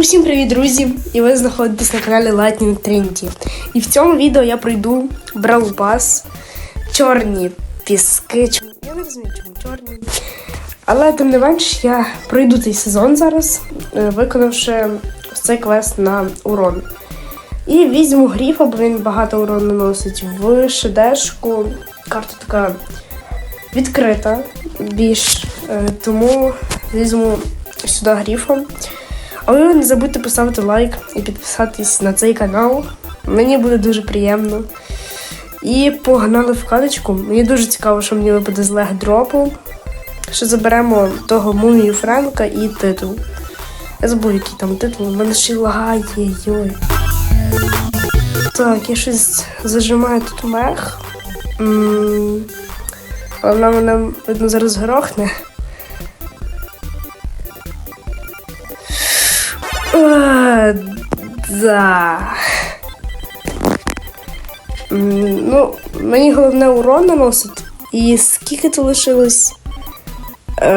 Усім привіт, друзі! І ви знаходитесь на каналі Lightning Trinity. І в цьому відео я пройду Brawl Pass, чорні піски. Чому- Я не розумію, чому чорні. Але тим не менш я пройду цей сезон зараз, е, виконавши цей квест на урон. І візьму гріфа, бо він багато урону наносить в шедешку. Карта така відкрита більш. е, Тому візьму сюди гріфом. А ви не забудьте поставити лайк і підписатись на цей канал. Мені буде дуже приємно. І погнали в кадочку. Мені дуже цікаво, що мені випаде з лег дропу. Що заберемо того мумію Френка і титул. Я забув, який там титул. У мене ще й лагає, йой. Так, я щось зажимаю тут мех. Але вона мене, видно, зараз грохне. Да. Ну, мені головне урон наносить. І скільки то лишилось? Е,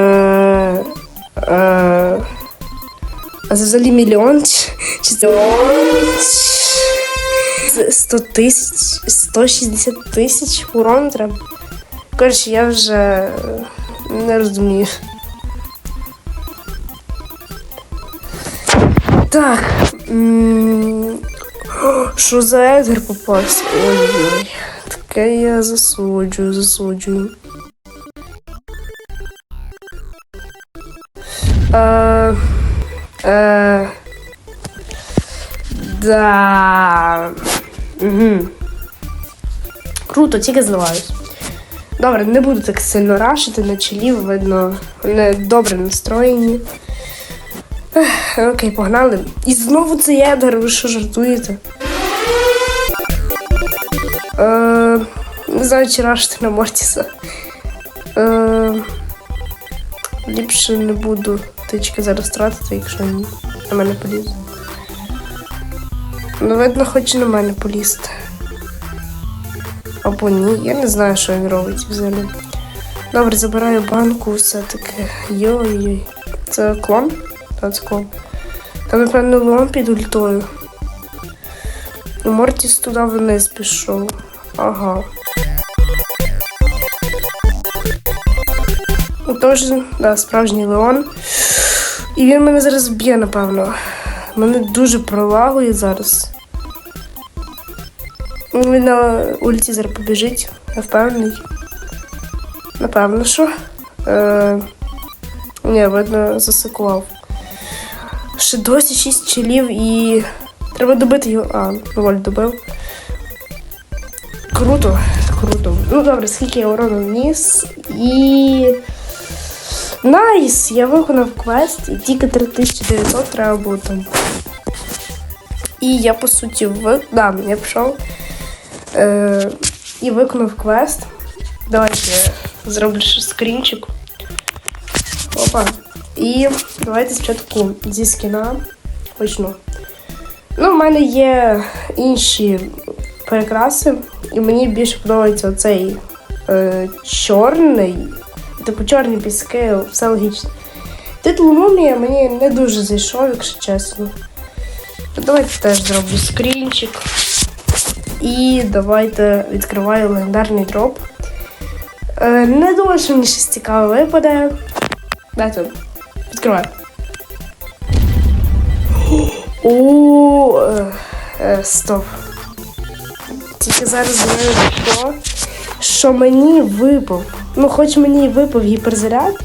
е, а це взагалі мільйон? Чи, це Це 100 тисяч, 160 тисяч урон треба. Коротше, я вже не розумію. Так. Що за Едгар попався? Ой-ой. Таке я засуджую, засуджую. Е, е, да. Угу. Круто, тільки зливаюсь. Добре, не буду так сильно рашити на чолів, видно, вони добре настроєні. Окей, погнали. І знову цей Едгар, ви що жартуєте? Е, не знаю, чи рашити на Мортіса. Е, ліпше не буду тички зараз тратити, якщо ні. На мене поліз. Ну, видно, хоче на мене полізти. Або ні, я не знаю, що він робить взагалі. Добре, забираю банку все-таки. Йой-йой. Це клон? Це. Там, напевно, лом під ультою. Мортіс туди вниз пішов. Ага. Тож, да, справжній Леон. І він мене зараз б'є, напевно. Мене дуже пролагує зараз. Він на улиці зараз побіжить, я впевнений. Напевно, що. Е, ні, видно, засикував. Ще досі 6 чилів і. Треба добити його. А, доволі добив. Круто, круто. Ну добре, скільки я урону вніс. І. Найс! Я виконав квест, і тільки 3900 треба було. І я, по суті, ви... да, я пішов е... і виконав квест. Давайте зроблю ще скрінчик. Опа. І давайте спочатку зі скіна почну. Ну, в мене є інші перекраси, і мені більше подобається оцей е, чорний. Типу чорні піски, все логічно. Титул мумія мені не дуже зайшов, якщо чесно. Давайте теж зроблю скрінчик. І давайте відкриваю легендарний дроп. Е, не думаю, що мені щось цікаве випаде. Дайте. Відкриваю. О, е, е, стоп. Тільки зараз знаю то, що мені випав. Ну, хоч мені і випав гіперзаряд,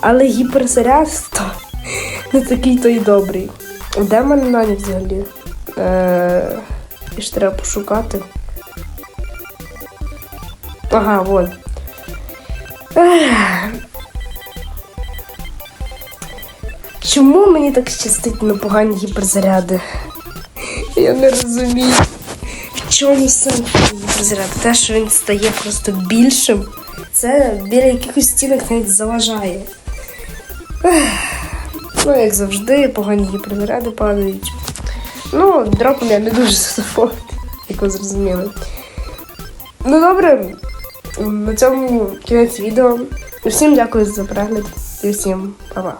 але гіперзаряд то не такий то й добрий. Де мене Нані взагалі? Е, і ж треба пошукати. Ага, вон. Ех. Чому мені так щастить на погані гіперзаряди? Я не розумію. В чому сенс гіперзаряду? Те, що він стає просто більшим, це біля якихось стінок навіть заважає. Ну, як завжди, погані гіперзаряди падають. Ну, дропом я не дуже задоволений, як ви зрозуміли. Ну добре, на цьому кінець відео. Усім дякую за перегляд і всім па-па.